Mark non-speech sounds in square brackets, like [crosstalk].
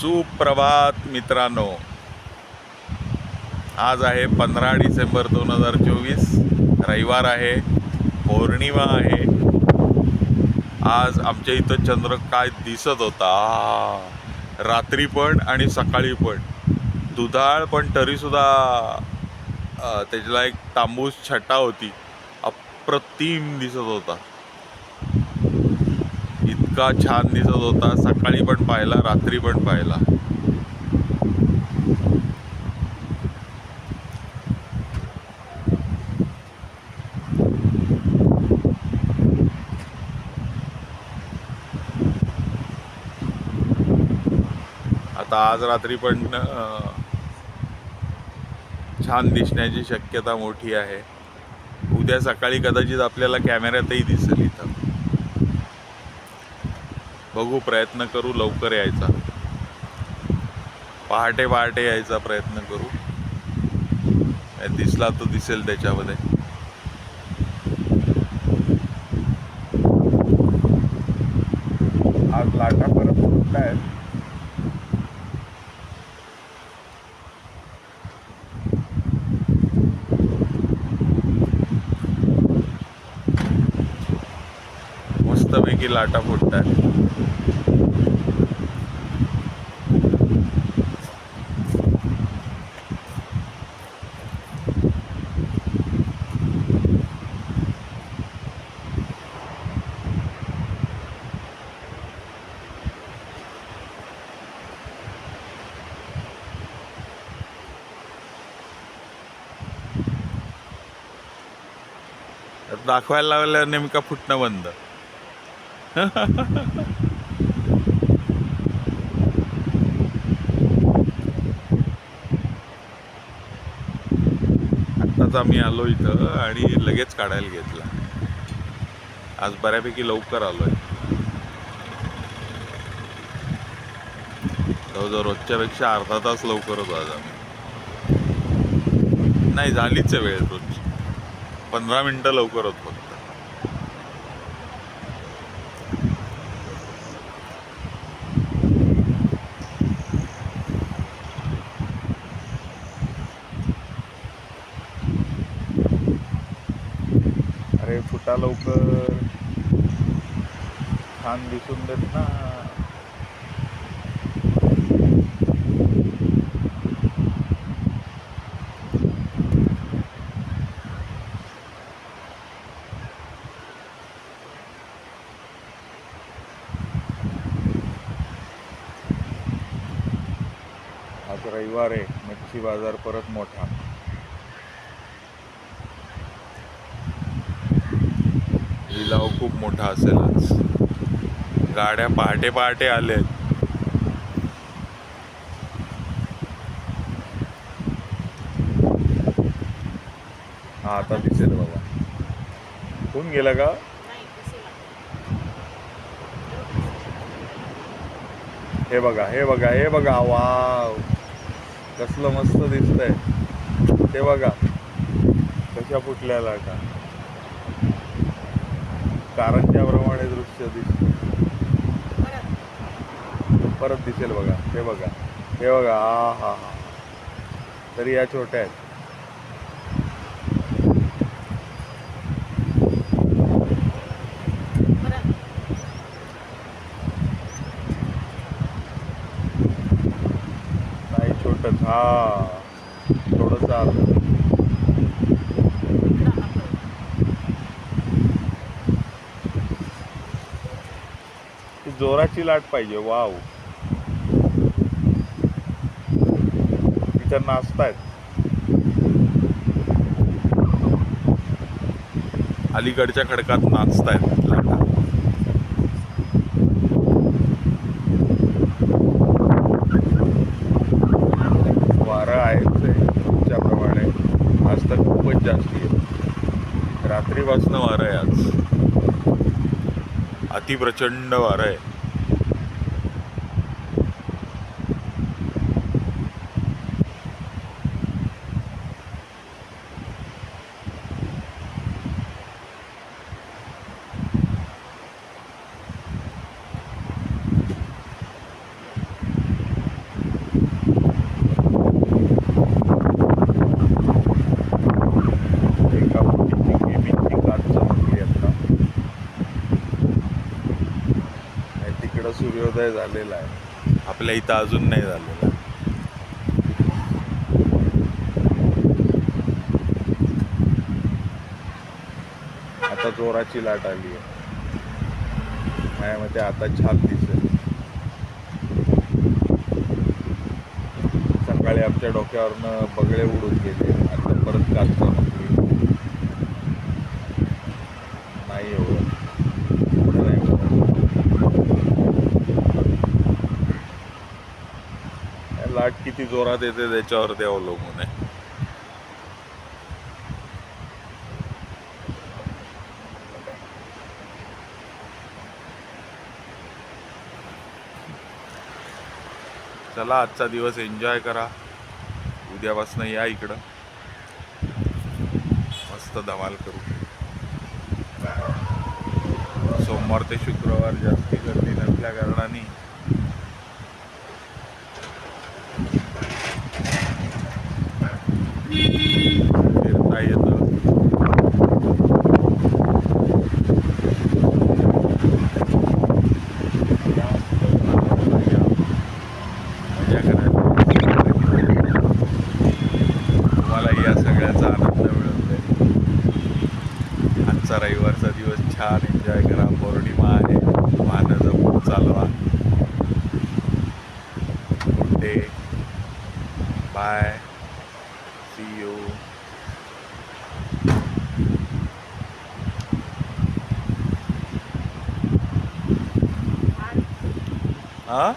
सुप्रभात मित्रांनो. आज आहे पंधरा डिसेंबर दोन हजार चोवीस. रविवार आहे पौर्णिमा आहे. आज आमच्या इथं चंद्र काय दिसत होता? रात्री पण आणि सकाळी पण. दुधाळ पण तरीसुद्धा त्याच्याला एक तांबूस छटा होती. अप्रतिम दिसत होता. इतका छान दिसत होता सकाळी पण पाहिला रात्री पण पाहिला. आता आज रात्री पण छान दिसण्याची शक्यता मोठी आहे. उद्या सकाळी कदाचित आपल्याला कॅमेऱ्यातही दिसेल इथं बघू प्रयत्न करू लवकर यायचा. पहाटे पहाटे यायचा प्रयत्न करू. दिसला तो दिसेल त्याच्यामध्ये. आज लाटा परत आहेत की लाटा फुटतात दाखवायला लावल्या नेमका फुटणं बंद. [laughs] आत्ताच आम्ही आलो इथं आणि लगेच काढायला घेतला. आज बऱ्यापैकी लवकर आलोय. जवळजवळ रोजच्यापेक्षा अर्धा तास लवकर होतो आज आम्ही. नाही झालीच आहे वेळ रोज पंधरा मिनटं लवकर होत फक्त. अरे लवकर. छान दिसून देत ना. आज रविवार आहे मच्छी बाजार परत मोठा. खूप मोठा असेल आज गाड्या पहाटे पहाटे आल्या हा आता दिसेल बाबा. कोण गेला का? हे बघा हे बघा हे बघा. वाव. कसलं मस्त दिसतंय. ते बघा. कशा फुटल्या का कारंजाप्रमाणे दृश्य दिसत. परत. दिसेल बघा हे बघा हे बघा हा हा हा. तरी या छोट्या आहेत. नाही छोटच हा थोडस आलं ती जोराची लाट पाहिजे वाव. तिच्या नाचतायत. अलीकडच्या खडकात नाचतायत लाटा. वारं आहेच आहे तुमच्याप्रमाणे. आज तर खूपच जास्त आहे रात्रीपासनं वारं आहे आज. अतिप्रचंड वारं आहे. सूर्योदय झालेला आहे. आपल्या इथं अजून नाही झालेला. आता जोराची लाट आली आहे. माझ्या मते आता छान दिसेल सकाळी आमच्या डोक्यावरनं बगळे उडून गेले. आता परत कालचा नाही एवढं पुढं नाही एवढं. या लाट किती जोरात येते त्याच्यावर ते अवलंबून आहे. चला आजचा दिवस एन्जॉय करा. उद्यापासून या इकडं. मस्त धमाल करू. सोमवार ते शुक्रवार जास्ती गर्दी नसल्या कारणाने Bye see you हां